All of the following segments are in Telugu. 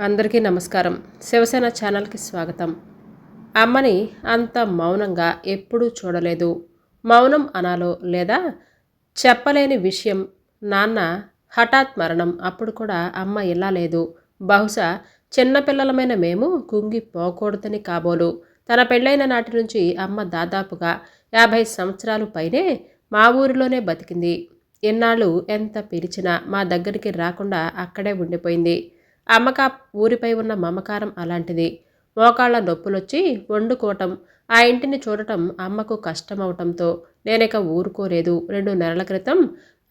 అందరికీ నమస్కారం. శివసేన ఛానల్కి స్వాగతం. అమ్మని అంత మౌనంగా ఎప్పుడూ చూడలేదు. మౌనం అనాలో లేదా చెప్పలేని విషయం నాన్న హఠాత్ మరణం. అప్పుడు కూడా అమ్మ ఇలా లేదు. బహుశా చిన్నపిల్లలమైన మేము కుంగిపోకూడదని కాబోలు. తన పెళ్ళైన నాటి నుంచి అమ్మ దాదాపుగా యాభై సంవత్సరాలు పైనే మా ఊరిలోనే బతికింది. ఎన్నాళ్ళు ఎంత పిలిచినా మా దగ్గరికి రాకుండా అక్కడే ఉండిపోయింది. అమ్మక ఊరిపై ఉన్న మమకారం అలాంటిది. మోకాళ్ళ నొప్పులొచ్చి వండుకోవటం ఆ ఇంటిని చూడటం అమ్మకు కష్టమవటంతో నేనిక ఊరుకోలేదు. రెండు నెలల క్రితం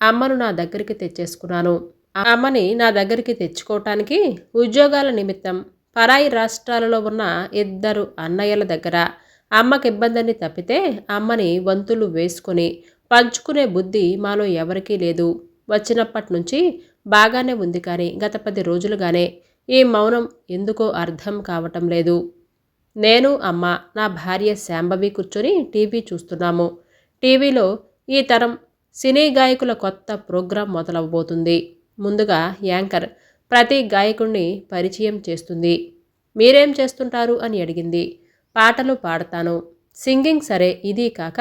అమ్మను నా దగ్గరికి తెచ్చేసుకున్నాను. ఆ అమ్మని నా దగ్గరికి తెచ్చుకోవటానికి ఉద్యోగాల నిమిత్తం పరాయి రాష్ట్రాలలో ఉన్న ఇద్దరు అన్నయ్యల దగ్గర అమ్మకి ఇబ్బందిని తప్పితే అమ్మని వంతులు వేసుకొని పంచుకునే బుద్ధి మాలో ఎవరికీ లేదు. వచ్చినప్పటి నుంచి బాగానే ఉంది కానీ గత పది రోజులుగానే ఈ మౌనం ఎందుకో అర్థం కావటం లేదు. నేను అమ్మ నా భార్య శాంభవి కూర్చొని టీవీ చూస్తున్నాము. టీవీలో ఈ తరం సినీ గాయకుల కొత్త ప్రోగ్రాం మొదలవబోతుంది ముందుగా యాంకర్ ప్రతి గాయకుణ్ణి పరిచయం చేస్తుంది. మీరేం చేస్తుంటారు అని అడిగింది. పాటలు పాడతాను. సింగింగ్ సరే ఇది కాక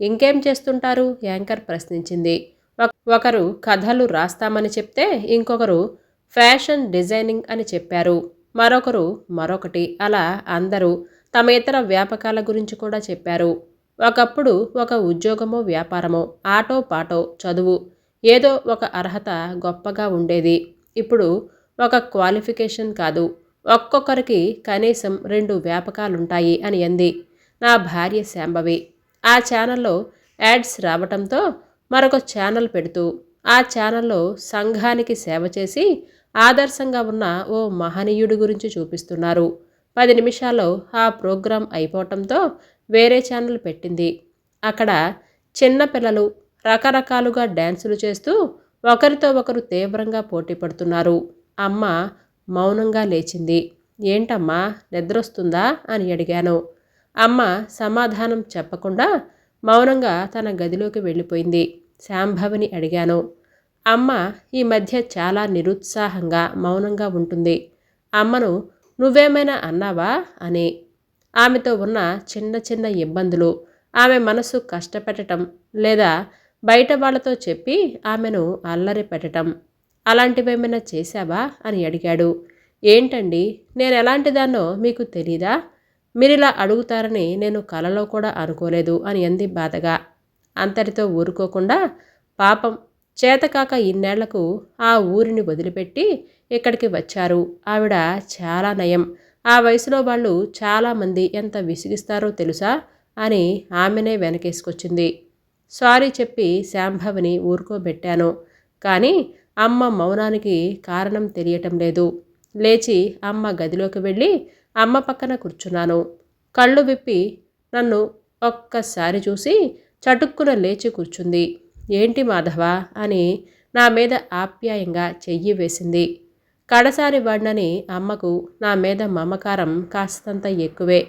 ఇంకేం చేస్తుంటారు? యాంకర్ ప్రశ్నించింది. ఒకరు కథలు రాస్తామని చెప్తే ఇంకొకరు ఫ్యాషన్ డిజైనింగ్ అని చెప్పారు. మరొకరు మరొకటి. అలా అందరూ తమ ఇతర వ్యాపకాల గురించి కూడా చెప్పారు. ఒకప్పుడు ఒక ఉద్యోగమో వ్యాపారమో ఆటో పాటో చదువు ఏదో ఒక అర్హత గొప్పగా ఉండేది. ఇప్పుడు ఒక క్వాలిఫికేషన్ కాదు. ఒక్కొక్కరికి కనీసం రెండు వ్యాపకాలుంటాయి అని అంది నా భార్య శాంభవి. ఆ ఛానల్లో యాడ్స్ రావటంతో మరొక ఛానల్ పెడుతూ ఆ ఛానల్లో సంఘానికి సేవ చేసి ఆదర్శంగా ఉన్న ఓ మహనీయుడి గురించి చూపిస్తున్నారు. పది నిమిషాల్లో ఆ ప్రోగ్రాం అయిపోవటంతో వేరే ఛానల్ పెట్టింది. అక్కడ చిన్న పిల్లలు రకరకాలుగా డ్యాన్సులు చేస్తూ ఒకరితో ఒకరు తీవ్రంగా పోటీ పడుతున్నారు. అమ్మ మౌనంగా లేచింది. ఏంటమ్మా నిద్రొస్తుందా? అని అడిగాను. అమ్మ సమాధానం చెప్పకుండా మౌనంగా తన గదిలోకి వెళ్ళిపోయింది. శాంభవిని అడిగాను. అమ్మ ఈ మధ్య చాలా నిరుత్సాహంగా మౌనంగా ఉంటుంది. అమ్మను నువ్వేమైనా అన్నావా? అని. ఆమెతో ఉన్న చిన్న చిన్న ఇబ్బందులు ఆమె మనసు కష్టపెట్టడం లేదా బయట వాళ్ళతో చెప్పి ఆమెను అల్లరి పెట్టడం అలాంటివేమైనా చేశావా? అని అడిగాడు. ఏంటండి? నేను ఎలాంటిదాన్నో మీకు తెలీదా? మీరిలా అడుగుతారని నేను కలలో కూడా అనుకోలేదు అని అంది బాధగా. అంతటితో ఊరుకోకుండా పాపం చేతకాక ఇన్నేళ్ళకు ఆ ఊరిని వదిలిపెట్టి ఇక్కడికి వచ్చారు. ఆవిడ చాలా నయం. ఆ వయసులో వాళ్ళు చాలామంది ఎంత విసిగిస్తారో తెలుసా అని ఆమెనే వెనకేసుకొచ్చింది. సారీ చెప్పి శాంభవిని ఊరుకోబెట్టాను. కానీ అమ్మ మౌనానికి కారణం తెలియటం లేదు. లేచి అమ్మ గదిలోకి వెళ్ళి అమ్మ పక్కన కూర్చున్నాను. కళ్ళు విప్పి నన్ను ఒక్కసారి చూసి చటుక్కున లేచి కూర్చుంది. ఏంటి మాధవ? అని నా మీద ఆప్యాయంగా చెయ్యి వేసింది. కడసారి వండని అమ్మకు నా మీద మమకారం కాస్తంత ఎక్కువే.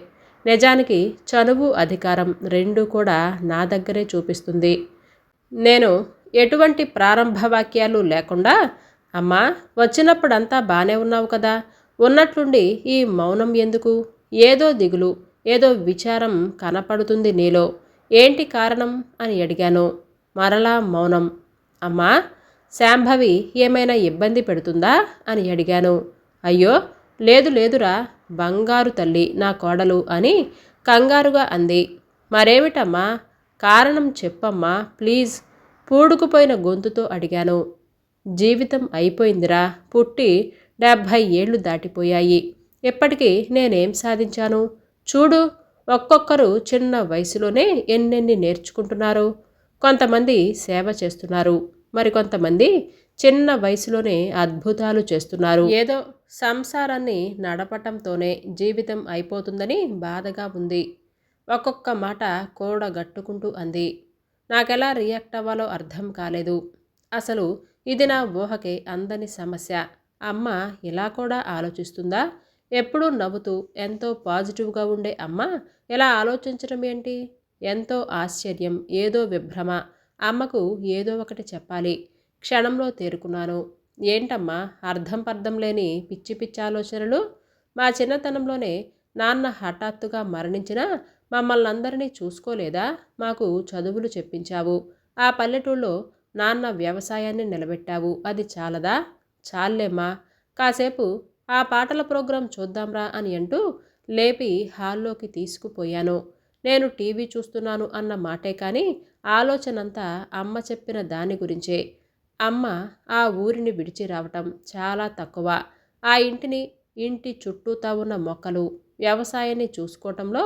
నిజానికి చనువు అధికారం రెండూ కూడా నా దగ్గరే చూపిస్తుంది. నేను ఎటువంటి ప్రారంభ వాక్యాలు లేకుండా అమ్మా వచ్చినప్పుడంతా బాగానే ఉన్నావు కదా ఉన్నట్లుండి ఈ మౌనం ఎందుకు? ఏదో దిగులు ఏదో విచారం కనపడుతుంది నీలో. ఏంటి కారణం? అని అడిగాను. మరలా మౌనం. అమ్మా శాంభవి ఏమైనా ఇబ్బంది పెడుతుందా? అని అడిగాను. అయ్యో లేదు లేదురా బంగారు తల్లి నా కోడలు అని కంగారుగా అంది. మరేమిటమ్మా? కారణం చెప్పమ్మా ప్లీజ్. పూడుకుపోయిన గొంతుతో అడిగాను. జీవితం అయిపోయిందిరా పుట్టి డెబ్భై ఏళ్ళు దాటిపోయాయి. ఇప్పటికీ నేనేం సాధించాను? చూడు ఒక్కొక్కరు చిన్న వయసులోనే ఎన్నెన్ని నేర్చుకుంటున్నారు? కొంతమంది సేవ చేస్తున్నారు. మరికొంతమంది చిన్న వయసులోనే అద్భుతాలు చేస్తున్నారు. ఏదో సంసారాన్ని నడపటంతోనే జీవితం అయిపోతుందని బాధగా ఉంది. ఒక్కొక్క మాట కూడగట్టుకుంటూ అంది. నాకెలా రియాక్ట్ అవ్వాలో అర్థం కాలేదు. అసలు ఇది నా ఊహకే అందని సమస్య. అమ్మ ఇలా కూడా ఆలోచిస్తుందా? ఎప్పుడూ నవ్వుతూ ఎంతో పాజిటివ్గా ఉండే అమ్మ ఇలా ఆలోచించడం ఏంటి? ఎంతో ఆశ్చర్యం ఏదో విభ్రమ. అమ్మకు ఏదో ఒకటి చెప్పాలి. క్షణంలో తేరుకున్నాను. ఏంటమ్మా అర్థం పర్థం లేని పిచ్చి పిచ్చి ఆలోచనలు? మా చిన్నతనంలోనే నాన్న హఠాత్తుగా మరణించినా మమ్మల్ని అందరినీ చూసుకోలేదా? మాకు చదువులు చెప్పించావు. ఆ పల్లెటూళ్ళలో నాన్న వ్యవసాయాన్ని నిలబెట్టావు. అది చాలదా? చాలేమ్మా కాసేపు ఆ పాటల ప్రోగ్రాం చూద్దాంరా అని అంటూ లేపి హాల్లోకి తీసుకుపోయాను. నేను టీవీ చూస్తున్నాను అన్న మాటే కానీ ఆలోచనంతా అమ్మ చెప్పిన దాని గురించే. అమ్మ ఆ ఊరిని విడిచి రావటం చాలా తక్కువ. ఆ ఇంటిని ఇంటి చుట్టూతా ఉన్న మొక్కలు వ్యవసాయాన్ని చూసుకోవటంలో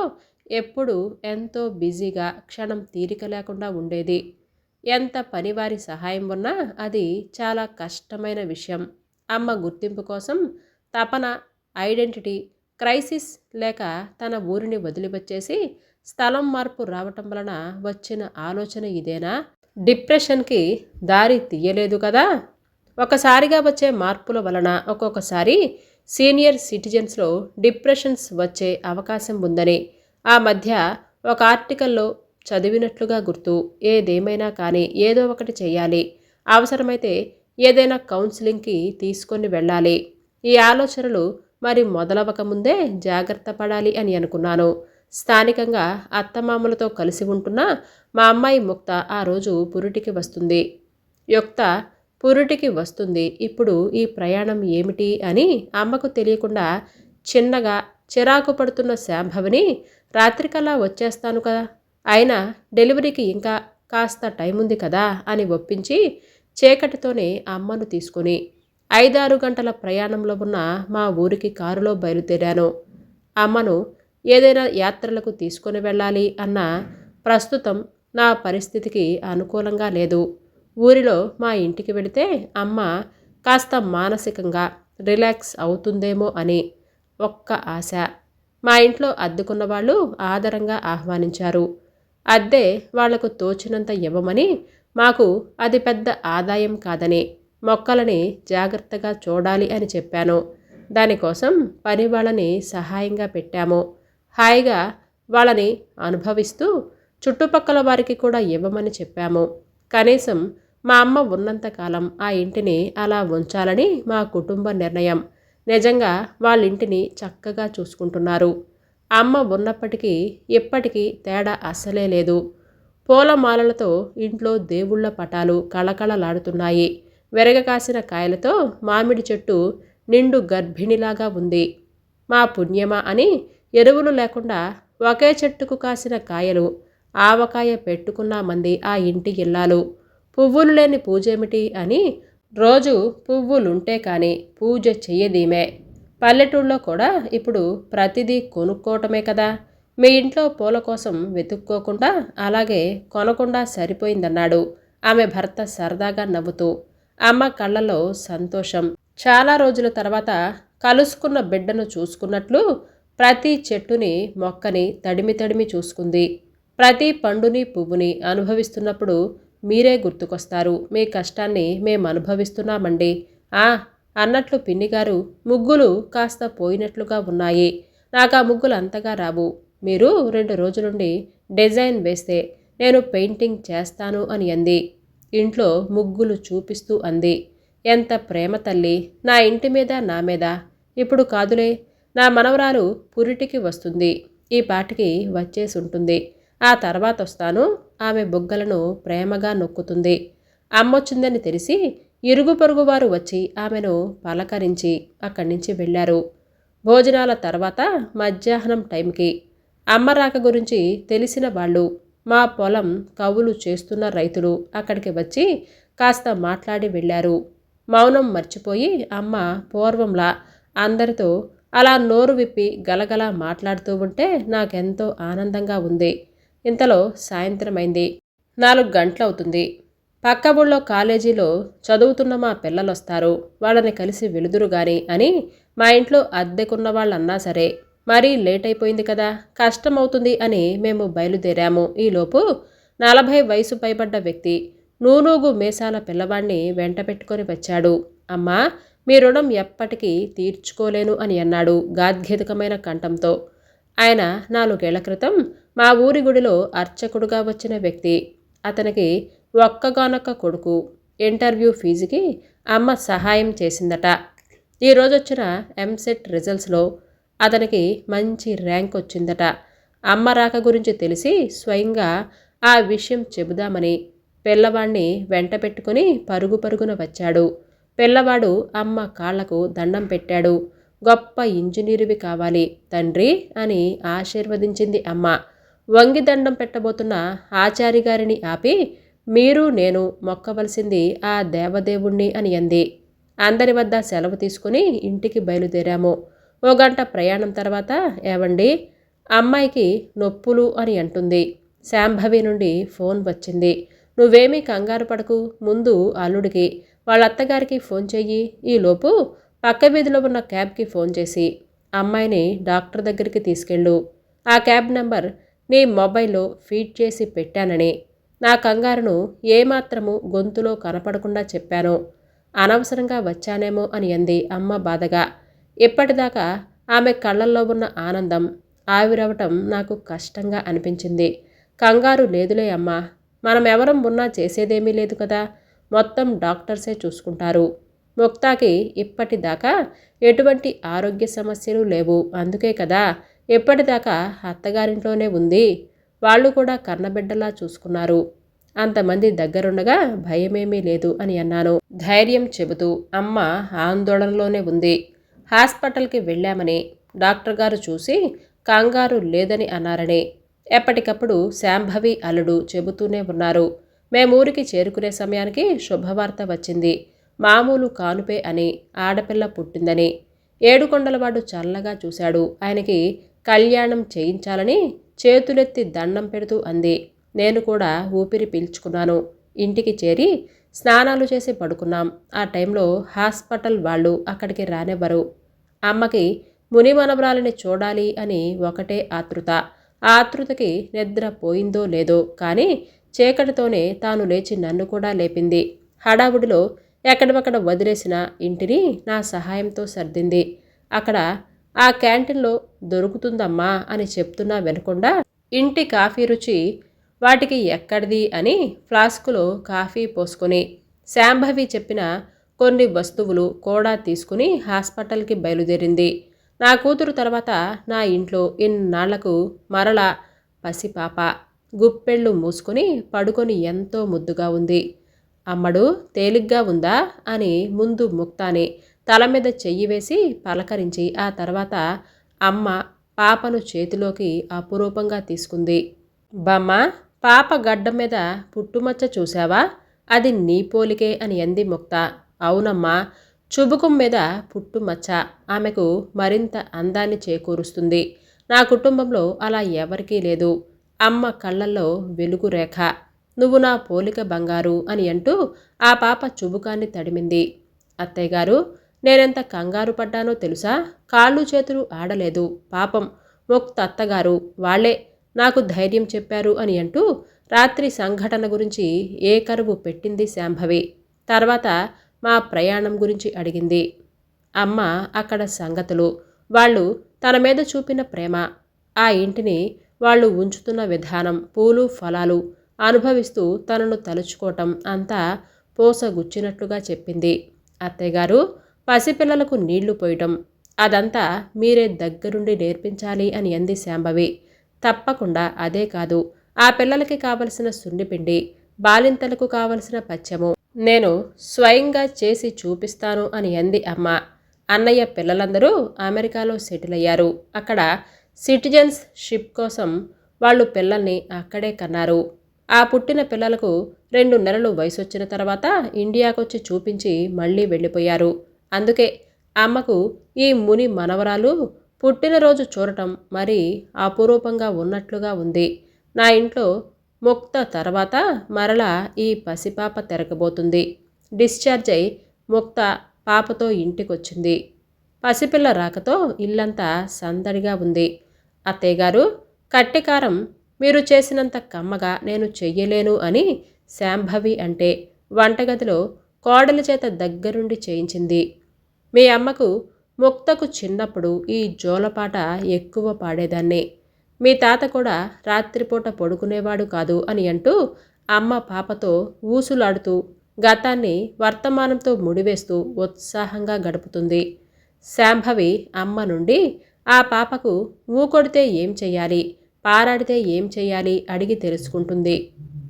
ఎప్పుడూ ఎంతో బిజీగా క్షణం తీరిక లేకుండా ఉండేది. ఎంత పనివారి సహాయం ఉన్నా అది చాలా కష్టమైన విషయం. అమ్మ గుర్తింపు కోసం తపన ఐడెంటిటీ క్రైసిస్ లేక తన ఊరిని వదిలివచ్చేసి స్థలం మార్పు రావటం వలన వచ్చిన ఆలోచన ఇదేనా? డిప్రెషన్కి దారి తీయలేదు కదా? ఒకసారిగా వచ్చే మార్పుల వలన ఒక్కొక్కసారి సీనియర్ సిటిజన్స్లో డిప్రెషన్స్ వచ్చే అవకాశం ఉందని. ఆ మధ్య ఒక ఆర్టికల్లో చదివినట్లుగా గుర్తు. ఏదేమైనా కానీ ఏదో ఒకటి చేయాలి అవసరమైతే ఏదైనా కౌన్సిలింగ్కి తీసుకొని వెళ్ళాలి. ఈ ఆలోచనలు మరి మొదలవ్వకముందే జాగ్రత్త పడాలి అని అనుకున్నాను. స్థానికంగా అత్తమామలతో కలిసి ఉంటున్న మా అమ్మాయి ముక్త ఆ రోజు పురిటికి వస్తుంది. యుక్త పురిటికి వస్తుంది. ఇప్పుడు ఈ ప్రయాణం ఏమిటి అని అమ్మకు తెలియకుండా చిన్నగా చిరాకు పడుతున్న శాంభవిని రాత్రికల్లా వచ్చేస్తాను కదా. అయినా డెలివరీకి ఇంకా కాస్త టైం ఉంది కదా అని ఒప్పించి చీకటితోనే అమ్మను తీసుకుని ఐదారు గంటల ప్రయాణంలో ఉన్న మా ఊరికి కారులో బయలుదేరాను. అమ్మను ఏదైనా యాత్రలకు తీసుకొని వెళ్ళాలి అన్న ప్రస్తుతం నా పరిస్థితికి అనుకూలంగా లేదు. ఊరిలో మా ఇంటికి వెళితే అమ్మ కాస్త మానసికంగా రిలాక్స్ అవుతుందేమో అని ఒక్క ఆశ. మా ఇంట్లో అద్దుకున్న వాళ్ళు ఆదరంగా ఆహ్వానించారు. అద్దె వాళ్ళకు తోచినంత ఇవ్వమని మాకు అది పెద్ద ఆదాయం కాదని మొక్కలని జాగ్రత్తగా చూడాలి అని చెప్పాను. దానికోసం పని వాళ్ళని సహాయంగా పెట్టాము. హాయిగా వాళ్ళని అనుభవిస్తూ చుట్టుపక్కల వారికి కూడా ఇవ్వమని చెప్పాము. కనీసం మా అమ్మ ఉన్నంతకాలం ఆ ఇంటిని అలా ఉంచాలని మా కుటుంబ నిర్ణయం. నిజంగా వాళ్ళ ఇంటిని చక్కగా చూసుకుంటున్నారు. అమ్మ ఉన్నప్పటికీ ఇప్పటికీ తేడా అస్సలే లేదు. పూలమాలలతో ఇంట్లో దేవుళ్ళ పటాలు కళకళలాడుతున్నాయి. వెరగకాసిన కాయలతో మామిడి చెట్టు నిండు గర్భిణిలాగా ఉంది. మా పుణ్యమా అని ఎరువులు లేకుండా ఒకే చెట్టుకు కాసిన కాయలు ఆవకాయ పెట్టుకున్నామంది ఆ ఇంటి ఇల్లాలు. పువ్వులు లేని పూజేమిటి అని రోజు పువ్వులుంటే కానీ పూజ చెయ్యదీమే. పల్లెటూళ్ళలో కూడా ఇప్పుడు ప్రతిదీ కొనుక్కోవటమే కదా. మీ ఇంట్లో పూల కోసం వెతుక్కోకుండా అలాగే కొనకుండా సరిపోయిందన్నాడు. ఆమె భర్త సరదాగా నవ్వుతూ. అమ్మ కళ్ళలో సంతోషం. చాలా రోజుల తర్వాత కలుసుకున్న బిడ్డను చూసుకున్నట్లు ప్రతి చెట్టుని మొక్కని తడిమి తడిమి చూసుకుంది. ప్రతి పండుని పువ్వుని అనుభవిస్తున్నప్పుడు మీరే గుర్తుకొస్తారు. మీ కష్టాన్ని మేము అనుభవిస్తున్నామండి ఆ అన్నట్లు పిన్నిగారు ముగ్గులు కాస్త పోయినట్లుగా ఉన్నాయి. నాకు ఆ ముగ్గులు అంతగా రావు. మీరు రెండు రోజులుండి డిజైన్ వేస్తే నేను పెయింటింగ్ చేస్తాను అని అంది. ఇంట్లో ముగ్గులు చూపిస్తూ అంది. ఎంత ప్రేమ తల్లి నా ఇంటి మీద నా మీద. ఇప్పుడు కాదులే నా మనవరాలు పురిటికి వస్తుంది. ఈ పాటికి వచ్చేసి ఉంటుంది ఆ తర్వాత వస్తాను. ఆమె బుగ్గలను ప్రేమగా నొక్కుతుంది. అమ్మొచ్చిందని తెలిసి ఇరుగు పొరుగు వారు వచ్చి ఆమెను పలకరించి అక్కడి నుంచి వెళ్ళారు. భోజనాల తర్వాత మధ్యాహ్నం టైంకి అమ్మ రాక గురించి తెలిసిన వాళ్ళు మా పొలం కవులు చేస్తున్న రైతులు అక్కడికి వచ్చి కాస్త మాట్లాడి వెళ్ళారు. మౌనం మర్చిపోయి అమ్మ పూర్వంలా అందరితో అలా నోరు విప్పి గలగల మాట్లాడుతూ ఉంటే నాకెంతో ఆనందంగా ఉంది. ఇంతలో సాయంత్రం అయింది నాలుగు గంటలవుతుంది. పక్క ఊళ్ళో కాలేజీలో చదువుతున్న మా పిల్లలు వస్తారు వాళ్ళని కలిసి వెలుదురు గాని అని మా ఇంట్లో అద్దెకున్న వాళ్ళన్నా సరే మరీ లేట్ అయిపోయింది కదా కష్టమవుతుంది అని మేము బయలుదేరాము. ఈలోపు నలభై వయసు పైబడ్డ వ్యక్తి నూనూగు మేసాల పిల్లవాణ్ణి వెంట పెట్టుకొని వచ్చాడు. అమ్మా మీ రుణం ఎప్పటికీ తీర్చుకోలేను అని అన్నాడు గాద్ఘితకమైన కంఠంతో. ఆయన నాలుగేళ్ళ క్రితం మా ఊరి గుడిలో అర్చకుడుగా వచ్చిన వ్యక్తి. అతనికి ఒక్కగానొక్క కొడుకు ఇంటర్వ్యూ ఫీజుకి అమ్మ సహాయం చేసిందట. ఈరోజు వచ్చిన ఎంసెట్ రిజల్ట్స్లో అతనికి మంచి ర్యాంక్ వచ్చిందట. అమ్మ రాక గురించి తెలిసి స్వయంగా ఆ విషయం చెబుదామని పిల్లవాణ్ణి వెంట పెట్టుకుని పరుగు పరుగున వచ్చాడు. పిల్లవాడు అమ్మ కాళ్ళకు దండం పెట్టాడు. గొప్ప ఇంజనీరువి కావాలి తండ్రి అని ఆశీర్వదించింది అమ్మ. వంగి దండం పెట్టబోతున్న ఆచారి గారిని ఆపి మీరు నేను మొక్కవలసింది ఆ దేవదేవుణ్ణి అని అంది. అందరి వద్ద సెలవు తీసుకుని ఇంటికి బయలుదేరాము. ఓ గంట ప్రయాణం తర్వాత ఏవండి? అమ్మాయికి నొప్పులు అని అంటుంది. శాంభవి నుండి ఫోన్ వచ్చింది. నువ్వేమీ కంగారు పడకు ముందు అల్లుడికి వాళ్ళ అత్తగారికి ఫోన్ చెయ్యి. ఈలోపు పక్క వీధిలో ఉన్న క్యాబ్కి ఫోన్ చేసి అమ్మాయిని డాక్టర్ దగ్గరికి తీసుకెళ్ళు. ఆ క్యాబ్ నెంబర్ నీ మొబైల్లో ఫీడ్ చేసి పెట్టానని. నా కంగారును ఏమాత్రము గొంతులో కనపడకుండా చెప్పాను. అనవసరంగా వచ్చానేమో అని అంది అమ్మ బాధగా. ఇప్పటిదాకా ఆమె కళ్ళల్లో ఉన్న ఆనందం ఆవిరవటం నాకు కష్టంగా అనిపించింది. కంగారు లేదులే అమ్మా. మనం ఎవరం ఉన్నా చేసేదేమీ లేదు కదా. మొత్తం డాక్టర్సే చూసుకుంటారు. ముక్తాకి ఇప్పటిదాకా ఎటువంటి ఆరోగ్య సమస్యలు లేవు. అందుకే కదా ఎప్పటిదాకా అత్తగారింట్లోనే ఉంది. వాళ్ళు కూడా కన్నబిడ్డలా చూసుకున్నారు. అంతమంది దగ్గరుండగా భయమేమీ లేదు అని అన్నాను. ధైర్యం చెబుతూ అమ్మ ఆందోళనలోనే ఉంది. హాస్పిటల్కి వెళ్ళామని డాక్టర్ గారు చూసి కంగారు లేదని అన్నారని. ఎప్పటికప్పుడు శాంభవి అల్లుడు చెబుతూనే ఉన్నారు. మేమూరికి చేరుకునే సమయానికి శుభవార్త వచ్చింది. మామూలు కానుపే అని ఆడపిల్ల పుట్టిందని. ఏడుకొండలవాడు చల్లగా చూశాడు. ఆయనకి కళ్యాణం చేయించాలని చేతులెత్తి దండం పెడుతూ అంది. నేను కూడా ఊపిరి పీల్చుకున్నాను. ఇంటికి చేరి స్నానాలు చేసి పడుకున్నాం. ఆ టైంలో హాస్పిటల్ వాళ్ళు అక్కడికి రానివ్వరు. అమ్మకి ముని మనవరాలని చూడాలి అని ఒకటే ఆతృత ఆ ఆతృతకి నిద్ర పోయిందో లేదో కానీ చీకటితోనే తాను లేచి నన్ను కూడా లేపింది. హడావుడిలో ఎక్కడొక్కడ వదిలేసిన ఇంటిని నా సహాయంతో సర్దింది. అక్కడ ఆ క్యాంటీన్లో దొరుకుతుందమ్మా అని చెప్తున్నా వినకుండా ఇంటి కాఫీ రుచి వాటికి ఎక్కడిది అని ఫ్లాస్కులో కాఫీ పోసుకొని శాంభవి చెప్పిన కొన్ని వస్తువులు కూడా తీసుకుని హాస్పిటల్కి బయలుదేరింది. నా కూతురు తర్వాత నా ఇంట్లో ఇన్నాళ్ళకు మరల పసిపాప గుప్పెళ్ళు మూసుకొని పడుకొని ఎంతో ముద్దుగా ఉంది. అమ్మడు తేలిగ్గా ఉందా అని ముందు ముక్తాని తల మీద చెయ్యి వేసి పలకరించి ఆ తర్వాత అమ్మ పాపను చేతిలోకి అపురూపంగా తీసుకుంది. బమ్మ పాప గడ్డ మీద పుట్టుమచ్చ చూశావా? అది నీ పోలికే అని అంది ముక్త. అవునమ్మా చుబుకం మీద పుట్టుమచ్చ ఆమెకు మరింత అందాన్ని చేకూరుస్తుంది. నా కుటుంబంలో అలా ఎవరికీ లేదు. అమ్మ కళ్ళల్లో వెలుగు రేఖ. నువ్వు నా పోలిక బంగారు అని అంటూ ఆ పాప చుబుకాన్ని తడిమింది. అత్తయ్య గారు నేనెంత కంగారు పడ్డానో తెలుసా? కాళ్ళు చేతులు ఆడలేదు. పాపం. ముక్త అత్తగారు వాళ్ళే నాకు ధైర్యం చెప్పారు అని అంటూ రాత్రి సంఘటన గురించి ఏ కరువు పెట్టింది శాంభవి. తర్వాత మా ప్రయాణం గురించి అడిగింది. అమ్మ అక్కడ సంగతులు. వాళ్ళు తన మీద చూపిన ప్రేమ. ఆ ఇంటిని వాళ్ళు ఉంచుతున్న విధానం పూలు ఫలాలు అనుభవిస్తూ తనను తలుచుకోవటం అంతా పోసగుచ్చినట్లుగా చెప్పింది. అత్తయ్యగారు పసిపిల్లలకు నీళ్ళు పోయటం. అదంతా మీరే దగ్గరుండి నేర్పించాలి అని అంది శాంభవి. తప్పకుండా అదే కాదు. ఆ పిల్లలకి కావలసిన సున్నిపిండి బాలింతలకు కావలసిన పచ్చము. నేను స్వయంగా చేసి చూపిస్తాను అని అంది అమ్మ. అన్నయ్య పిల్లలందరూ అమెరికాలో సెటిల్ అయ్యారు. అక్కడ సిటిజన్స్ షిప్ కోసం వాళ్ళు పిల్లల్ని అక్కడే కన్నారు. ఆ పుట్టిన పిల్లలకు రెండు నెలలు వయసు వచ్చిన తర్వాత ఇండియాకొచ్చి చూపించి మళ్ళీ వెళ్ళిపోయారు. అందుకే అమ్మకు ఈ ముని మనవరాలు పుట్టినరోజు చూడటం మరీ అపురూపంగా ఉన్నట్లుగా ఉంది. నా ఇంట్లో ముక్త తర్వాత మరలా ఈ పసిపాప తిరగబోతుంది డిశ్చార్జ్ అయి ముక్త పాపతో ఇంటికొచ్చింది. పసిపిల్ల రాకతో ఇల్లంతా సందడిగా ఉంది. అత్తయ్యగారు కట్టెకారం మీరు చేసినంత కమ్మగా నేను చెయ్యలేను అని శాంభవి అంటే వంటగదిలో కోడలి చేత దగ్గరుండి చేయించింది. మీ అమ్మకు ముక్తకు చిన్నప్పుడు ఈ జోలపాట ఎక్కువ పాడేదాన్ని. మీ తాత కూడా రాత్రిపూట పడుకునేవాడు కాదు అని అంటూ అమ్మ పాపతో ఊసులాడుతూ గతాన్ని వర్తమానంతో ముడివేస్తూ ఉత్సాహంగా గడుపుతుంది. శాంభవి అమ్మ నుండి ఆ పాపకు ఊకొడితే ఏం చెయ్యాలి? పారాడితే ఏం చెయ్యాలి? అడిగి తెలుసుకుంటుంది.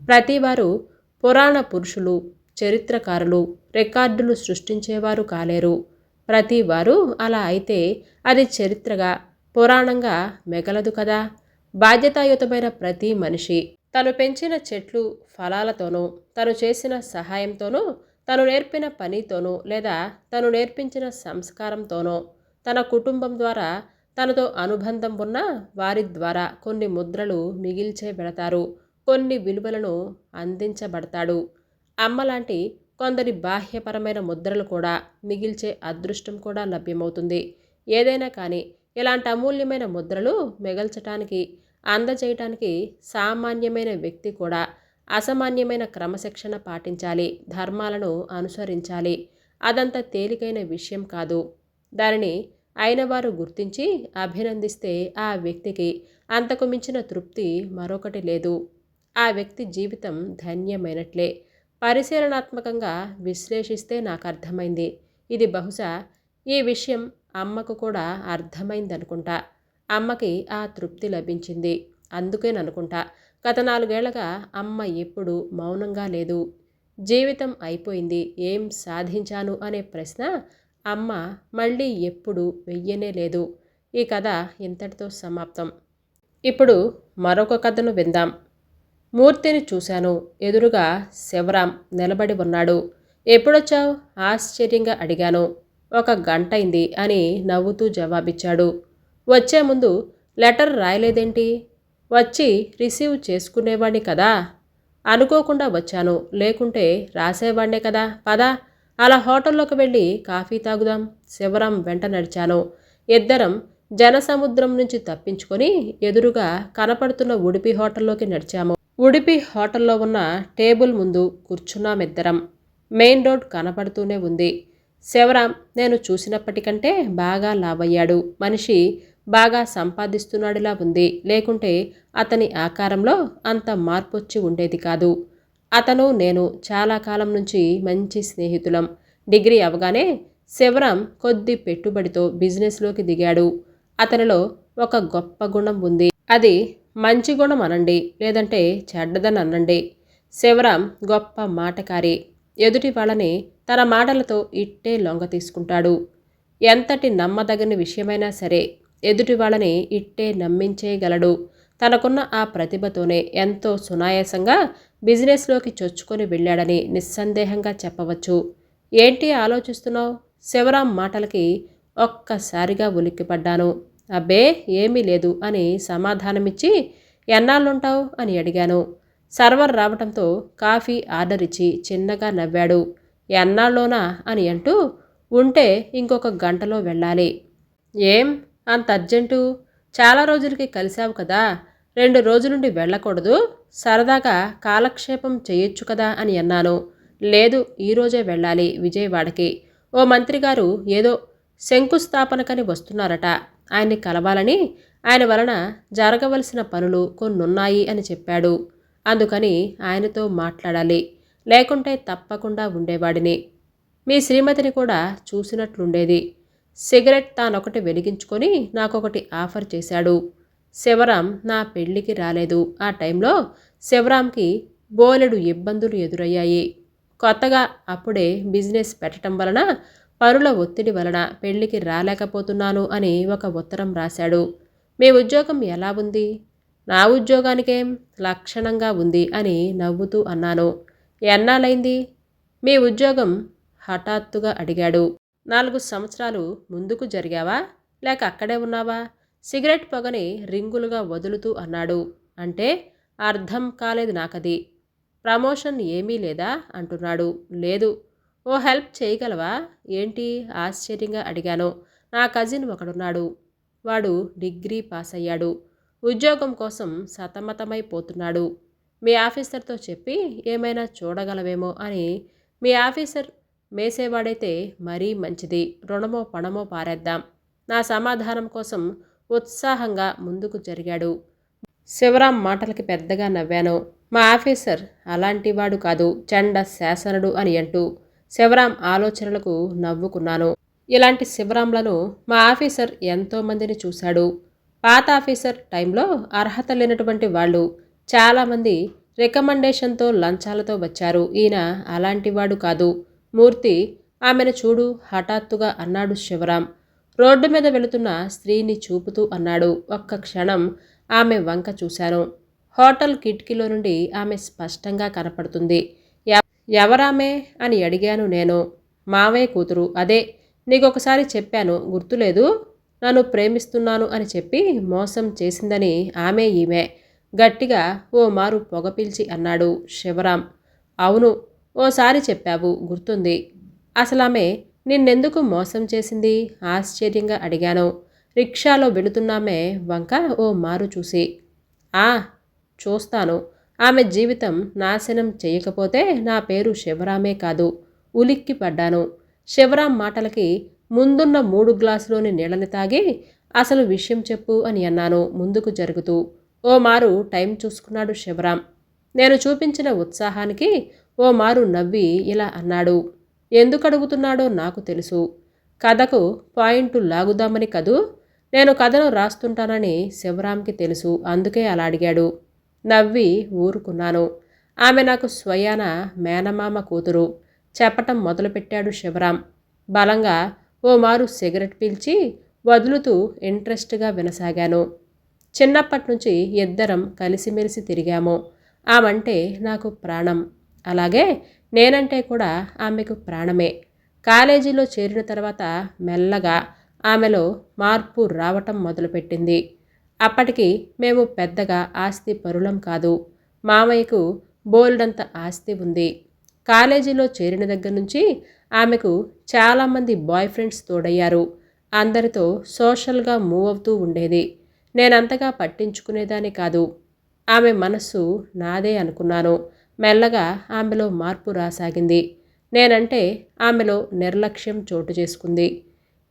ప్రతివారు పురాణ పురుషులు చరిత్రకారులు రికార్డులు సృష్టించేవారు కాలేరు. ప్రతి వారు అలా అయితే అది చరిత్రగా పురాణంగా మెగలదు కదా. బాధ్యతాయుతమైన ప్రతి మనిషి తను పెంచిన చెట్లు ఫలాలతోనూ తను చేసిన సహాయంతోనూ తను నేర్పిన పనితోనూ లేదా తను నేర్పించిన సంస్కారంతోనో తన కుటుంబం ద్వారా తనతో అనుబంధం ఉన్న వారి ద్వారా కొన్ని ముద్రలు మిగిల్చే పెడతారు కొన్ని విలువలను అందించబడతాడు. అమ్మలాంటి కొందరి బాహ్యపరమైన ముద్రలు కూడా మిగిల్చే అదృష్టం కూడా లభ్యమవుతుంది. ఏదైనా కానీ ఇలాంటి అమూల్యమైన ముద్రలు మిగల్చటానికి అందజేయటానికి సామాన్యమైన వ్యక్తి కూడా అసామాన్యమైన క్రమశిక్షణ పాటించాలి ధర్మాలను అనుసరించాలి. అదంత తేలికైన విషయం కాదు. దానిని అయినవారు గుర్తించి అభినందిస్తే ఆ వ్యక్తికి అంతకు మించిన తృప్తి మరొకటి లేదు. ఆ వ్యక్తి జీవితం ధన్యమైనట్లే. పరిశీలనాత్మకంగా విశ్లేషిస్తే నాకు అర్థమైంది. ఇది బహుశా ఈ విషయం అమ్మకు కూడా అర్థమైందనుకుంటా. అమ్మకి ఆ తృప్తి లభించింది. అందుకేననుకుంటా గత నాలుగేళ్ళగా అమ్మ ఎప్పుడు మౌనంగా లేదు. జీవితం అయిపోయింది. ఏం సాధించాను అనే ప్రశ్న అమ్మ మళ్ళీ ఎప్పుడు వెయ్యనే లేదు. ఈ కథ ఇంతటితో సమాప్తం. ఇప్పుడు మరొక కథను విందాం. మూర్తిని చూశాను. ఎదురుగా శివరాం నిలబడి ఉన్నాడు. ఎప్పుడొచ్చావు? ఆశ్చర్యంగా అడిగాను. ఒక గంటైంది అని నవ్వుతూ జవాబిచ్చాడు. వచ్చే ముందు లెటర్ రాయలేదేంటి? వచ్చి రిసీవ్ చేసుకునేవాడిని కదా? అనుకోకుండా వచ్చాను. లేకుంటే రాసేవాడినే కదా? పదా అలా హోటల్లోకి వెళ్ళి కాఫీ తాగుదాం. శివరాం వెంట నడిచాను. ఇద్దరం జనసముద్రం నుంచి తప్పించుకొని ఎదురుగా కనపడుతున్న ఉడిపి హోటల్లోకి నడిచాము. ఉడిపి హోటల్లో ఉన్న టేబుల్ ముందు కూర్చున్నామిద్దరం. మెయిన్ రోడ్ కనపడుతూనే ఉంది. శివరాం నేను చూసినప్పటికంటే బాగా లావయ్యాడు. మనిషి బాగా సంపాదిస్తున్నాడులా ఉంది. లేకుంటే అతని ఆకారంలో అంత మార్పొచ్చి ఉండేది కాదు. అతను నేను చాలా కాలం నుంచి మంచి స్నేహితులం. డిగ్రీ అవగానే శివరాం కొద్ది పెట్టుబడితో బిజినెస్లోకి దిగాడు. అతనిలో ఒక గొప్ప గుణం ఉంది. అది మంచి గుణం అనండి లేదంటే చెడ్డదని అనండి శివరాం గొప్ప మాటకారి. ఎదుటి వాళ్ళని తన మాటలతో ఇట్టే లొంగ తీసుకుంటాడు. ఎంతటి నమ్మదగని విషయమైనా సరే ఎదుటి వాళ్ళని ఇట్టే నమ్మించేయగలడు. తనకున్న ఆ ప్రతిభతోనే ఎంతో సునాయాసంగా బిజినెస్లోకి చొచ్చుకొని వెళ్ళాడని నిస్సందేహంగా చెప్పవచ్చు. ఏంటి ఆలోచిస్తున్నావు? శివరాం మాటలకి ఒక్కసారిగా ఉలిక్కిపడ్డాను. అబ్బే ఏమీ లేదు అని సమాధానమిచ్చి ఎన్నాళ్ళుంటావు? అని అడిగాను. సర్వర్ రావటంతో కాఫీ ఆర్డర్ ఇచ్చి చిన్నగా నవ్వాడు. ఎన్నాళ్ళోనా? అని అంటూ ఉంటే ఇంకొక గంటలో వెళ్ళాలి. ఏం? అంత అర్జెంటు? చాలా రోజులకి కలిశావు కదా? రెండు రోజులుండి వెళ్ళకూడదు? సరదాగా కాలక్షేపం చేయొచ్చు కదా? అని అన్నాను. లేదు ఈరోజే వెళ్ళాలి విజయవాడకి. ఓ మంత్రి గారు ఏదో శంకుస్థాపనకని వస్తున్నారట. ఆయన్ని కలవాలని ఆయన వలన జరగవలసిన పనులు కొన్నున్నాయి అని చెప్పాడు. అందుకని ఆయనతో మాట్లాడాలి. లేకుంటే తప్పకుండా ఉండేవాడిని. మీ శ్రీమతిని కూడా చూసినట్లుండేది. సిగరెట్ తానొకటి వెలిగించుకొని నాకొకటి ఆఫర్ చేశాడు. శివరాం నా పెళ్ళికి రాలేదు. ఆ టైంలో శివరాంకి బోలెడు ఇబ్బందులు ఎదురయ్యాయి. కొత్తగా అప్పుడే బిజినెస్ పెట్టడం వలన పనుల ఒత్తిడి వలన పెళ్ళికి రాలేకపోతున్నాను అని ఒక ఉత్తరం రాశాడు. మీ ఉద్యోగం ఎలా ఉంది? నా ఉద్యోగానికేం లక్షణంగా ఉంది అని నవ్వుతూ అన్నాను. ఎన్నాళ్ళైంది? మీ ఉద్యోగం? హఠాత్తుగా అడిగాడు. నాలుగు సంవత్సరాలు ముందుకు జరిగావా? లేక అక్కడే ఉన్నావా? సిగరెట్ పొగని రింగులుగా వదులుతూ అన్నాడు. అంటే అర్థం కాలేదు నాకది. ప్రమోషన్ ఏమీ లేదా? అంటున్నాడు. లేదు. ఓ హెల్ప్ చేయగలవా? ఏంటి? ఆశ్చర్యంగా అడిగాను. నా కజిన్ ఒకడున్నాడు. వాడు డిగ్రీ పాస్ అయ్యాడు ఉద్యోగం కోసం సతమతమైపోతున్నాడు మీ ఆఫీసర్తో చెప్పి ఏమైనా చూడగలవేమో అని మీ ఆఫీసర్ మేసేవాడైతే మరీ మంచిది. రుణమో పణమో పారేద్దాం. నా సమాధానం కోసం ఉత్సాహంగా ముందుకు జరిగాడు. శివరాం మాటలకి పెద్దగా నవ్వాను. మా ఆఫీసర్ అలాంటివాడు కాదు చండ శాసనుడు అని అంటూ శివరాం ఆలోచనలకు నవ్వుకున్నాను. ఇలాంటి శివరాంలను మా ఆఫీసర్ ఎంతోమందిని చూశాడు. పాత ఆఫీసర్ టైంలో అర్హత లేనటువంటి వాళ్ళు చాలామంది రికమెండేషన్తో లంచాలతో వచ్చారు. ఈయన అలాంటివాడు కాదు. మూర్తి ఆమెను చూడు హఠాత్తుగా అన్నాడు శివరాం. రోడ్డు మీద వెళుతున్న స్త్రీని చూపుతూ అన్నాడు. ఒక్క క్షణం ఆమె వంక చూశాను. హోటల్ కిటికీలో నుండి ఆమె స్పష్టంగా కనపడుతుంది. ఎవరామే అని అడిగాను నేను. మావయ్య కూతురు అదే నీకొకసారి చెప్పాను గుర్తులేదు నన్ను ప్రేమిస్తున్నాను అని చెప్పి మోసం చేసిందని ఆమె ఈమె. గట్టిగా ఓ మారు పొగ పిలిచి అన్నాడు శివరాం. అవును ఓసారి చెప్పావు గుర్తుంది. అసలామె నిన్నెందుకు మోసం చేసింది? ఆశ్చర్యంగా అడిగాను. రిక్షాలో వెళుతున్నామే వంక ఓ మారు చూసి. ఆ చూస్తాను. ఆమె జీవితం నాశనం చేయకపోతే నా పేరు శివరామే కాదు. ఉలిక్కి పడ్డాను. శివరాం మాటలకి ముందున్న మూడు గ్లాసులోని నీళ్ళని తాగి అసలు విషయం చెప్పు అని అన్నాను ముందుకు జరుగుతూ. ఓ మారు టైం చూసుకున్నాడు శివరాం నేను చూపించిన ఉత్సాహానికి ఓ మారు నవ్వి ఇలా అన్నాడు. ఎందుకు అడుగుతున్నాడో నాకు తెలుసు. కథకు పాయింట్ లాగుదామని కదూ. నేను కథను రాస్తుంటానని శివరాంకి తెలుసు. అందుకే అలా అడిగాడు. నవ్వి ఊరుకున్నాను. ఆమె నాకు స్వయాన మేనమామ కూతురు. చెప్పటం మొదలుపెట్టాడు శివరాం. బలంగా ఓ మారు సిగరెట్ పీల్చి వదులుతూ ఇంట్రెస్ట్గా వినసాగాను. చిన్నప్పటి నుంచి ఇద్దరం కలిసిమెలిసి తిరిగాము. ఆమంటే నాకు ప్రాణం. అలాగే నేనంటే కూడా ఆమెకు ప్రాణమే. కాలేజీలో చేరిన తర్వాత మెల్లగా ఆమెలో మార్పు రావటం మొదలుపెట్టింది. అప్పటికి మేము పెద్దగా ఆస్తి పరులం కాదు. మామయ్యకు బోల్డంత ఆస్తి ఉంది. కాలేజీలో చేరిన దగ్గర నుంచి ఆమెకు చాలామంది బాయ్ ఫ్రెండ్స్ తోడయ్యారు. అందరితో సోషల్గా మూవ్ అవుతూ ఉండేది. నేనంతగా పట్టించుకునేదాన్ని కాదు. ఆమె మనస్సు నాదే అనుకున్నాను. మెల్లగా ఆమెలో మార్పు రాసాగింది. నేనంటే ఆమెలో నిర్లక్ష్యం చోటు చేసుకుంది.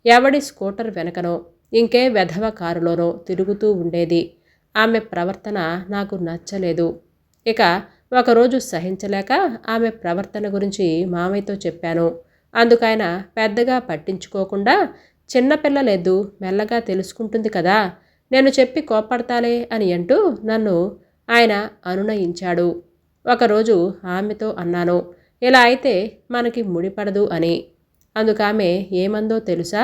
ఎవడి స్కూటర్ వెనకనో ఇంకే వెధవ కారులోనో తిరుగుతూ ఉండేది. ఆమె ప్రవర్తన నాకు నచ్చలేదు. ఇక ఒకరోజు సహించలేక ఆమె ప్రవర్తన గురించి మామయ్యతో చెప్పాను. అందుకైన పెద్దగా పట్టించుకోకుండా చిన్నపిల్లలేదు మెల్లగా తెలుసుకుంటుంది కదా నేను చెప్పి కోపడతాలే అని అంటూ నన్ను ఆయన అనునయించాడు. ఒకరోజు ఆమెతో అన్నాను ఇలా అయితే మనకి ముడిపడదు అని. అందుకామె ఏమందో తెలుసా?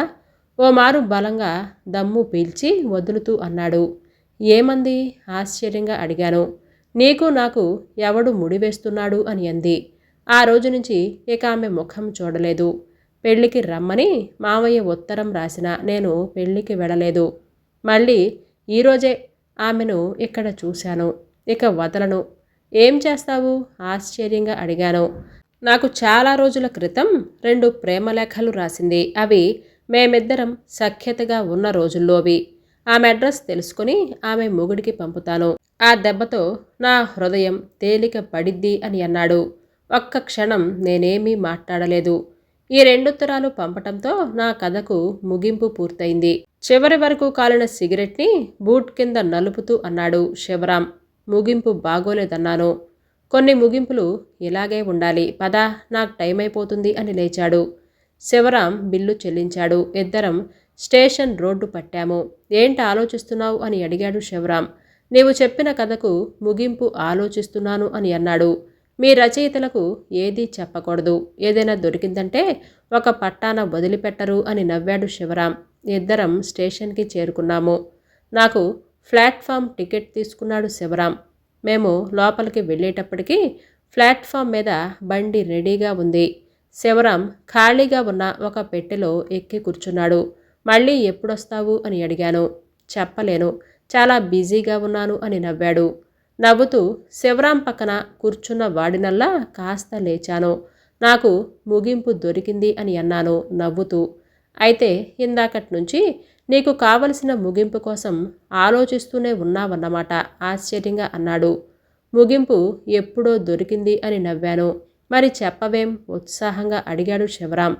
ఓమారు బలంగా దమ్ము పీల్చి వదులుతూ అన్నాడు. ఏమంది? ఆశ్చర్యంగా అడిగాను. నీకు నాకు ఎవడు ముడివేస్తున్నాడు అని అంది. ఆ రోజు నుంచి ఇక ఆమె ముఖం చూడలేదు. పెళ్ళికి రమ్మని మామయ్య ఉత్తరం రాసిన నేను పెళ్ళికి వెళ్ళలేదు. మళ్ళీ ఈరోజే ఆమెను ఇక్కడ చూశాను. ఇక వదలను. ఏం చేస్తావు? ఆశ్చర్యంగా అడిగాను. నాకు చాలా రోజుల క్రితం రెండు ప్రేమలేఖలు రాసింది. అవి మేమిద్దరం సఖ్యతగా ఉన్న రోజుల్లోవి. ఆమె అడ్రస్ తెలుసుకుని ఆమె మొగుడికి పంపుతాను. ఆ దెబ్బతో నా హృదయం తేలిక పడిద్ది అని అన్నాడు. ఒక్క క్షణం నేనేమీ మాట్లాడలేదు. ఈ రెండుత్తరాలు పంపటంతో నా కథకు ముగింపు పూర్తయింది. చివరి వరకు కాలిన సిగరెట్ని బూట్ కింద నలుపుతూ అన్నాడు శివరాం. ముగింపు బాగోలేదన్నాను. కొన్ని ముగింపులు ఇలాగే ఉండాలి. పద నాకు టైం అయిపోతుంది అని లేచాడు. శివరాం బిల్లు చెల్లించాడు. ఇద్దరం స్టేషన్ రోడ్డు పట్టాము. ఏంటి ఆలోచిస్తున్నావు? అని అడిగాడు శివరాం. నీవు చెప్పిన కథకు ముగింపు ఆలోచిస్తున్నాను అని అన్నాడు. మీ రచయితలకు ఏదీ చెప్పకూడదు. ఏదైనా దొరికిందంటే ఒక పట్టాన వదిలిపెట్టరు అని నవ్వాడు శివరాం. ఇద్దరం స్టేషన్కి చేరుకున్నాము. నాకు ప్లాట్ఫామ్ టికెట్ తీసుకున్నాడు శివరాం. మేము లోపలికి వెళ్ళేటప్పటికి ప్లాట్ఫామ్ మీద బండి రెడీగా ఉంది. శివరాం ఖాళీగా ఉన్న ఒక పెట్టెలో ఎక్కి కూర్చున్నాడు. మళ్ళీ ఎప్పుడొస్తావు? అని అడిగాను. చెప్పలేను. చాలా బిజీగా ఉన్నాను అని నవ్వాడు. నవ్వుతూ శివరాం పక్కన కూర్చున్న వాడినల్లా కాస్త లేచాను. నాకు ముగింపు దొరికింది అని అన్నాను నవ్వుతూ. అయితే ఇందాకటి నుంచి నీకు కావలసిన ముగింపు కోసం ఆలోచిస్తూనే ఉన్నావన్నమాట ఆశ్చర్యంగా అన్నాడు. ముగింపు ఎప్పుడో దొరికింది అని నవ్వాను. మరి చెప్పవేం? ఉత్సాహంగా అడిగాడు శివరాం.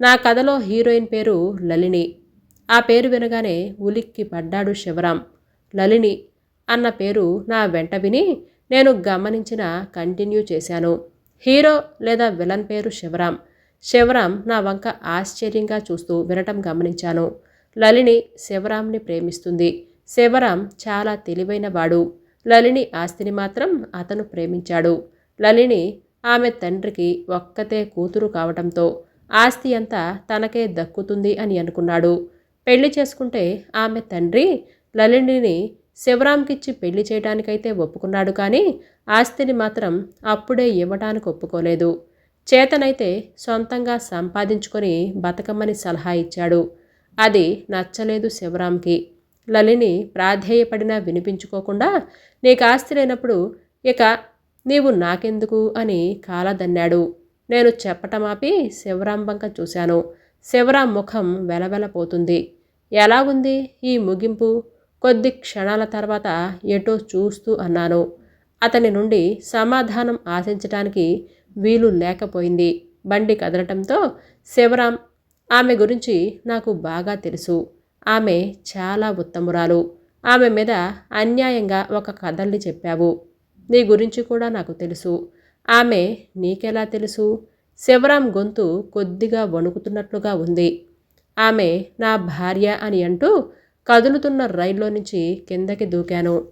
నా కథలో హీరోయిన్ పేరు లలిని. ఆ పేరు వినగానే ఉలిక్కి పడ్డాడు శివరాం. లలిని అన్న పేరు నా వెంట విని నేను గమనించిన కంటిన్యూ చేశాను. హీరో లేదా విలన్ పేరు శివరాం. శివరాం నా వంక ఆశ్చర్యంగా చూస్తూ వినటం గమనించాను. లలిని శివరాంని ప్రేమిస్తుంది. శివరాం చాలా తెలివైనవాడు. లలిని ఆస్తిని మాత్రం అతను ప్రేమించాడు. లలిని ఆమె తండ్రికి ఒక్కతే కూతురు కావటంతో ఆస్తి అంతా తనకే దక్కుతుంది అని అనుకున్నాడు. పెళ్ళి చేసుకుంటే ఆమె తండ్రి లలిని శివరాంకిచ్చి పెళ్ళి చేయడానికైతే ఒప్పుకున్నాడు కానీ ఆస్తిని మాత్రం అప్పుడే ఇవ్వడానికి ఒప్పుకోలేదు. చేతనైతే సొంతంగా సంపాదించుకొని బతకమ్మని సలహా ఇచ్చాడు. అది నచ్చలేదు శివరాంకి లలిని ప్రాధేయపడినా వినిపించుకోకుండా నీకు ఆస్తి లేనప్పుడు ఇక నీవు నాకెందుకు అని కాలదన్నాడు. నేను చెప్పటమాపి శివరాం వంక చూశాను. శివరాం ముఖం వెలవెలపోతుంది. ఎలా ఉంది ఈ ముగింపు? కొద్ది క్షణాల తర్వాత ఎటో చూస్తూ అన్నాను. అతని నుండి సమాధానం ఆశించటానికి వీలు లేకపోయింది. బండి కదలటంతో శివరాం ఆమె గురించి నాకు బాగా తెలుసు. ఆమె చాలా ఉత్తమురాలు. ఆమె మీద అన్యాయంగా ఒక కథల్ని చెప్పావు. నీ గురించి కూడా నాకు తెలుసు. ఆమె నీకెలా తెలుసు? శివరాం గొంతు కొద్దిగా వణుకుతున్నట్లుగా ఉంది. ఆమె నా భార్య అని అంటూ కదులుతున్న రైల్లో నుంచి కిందకి దూకాను.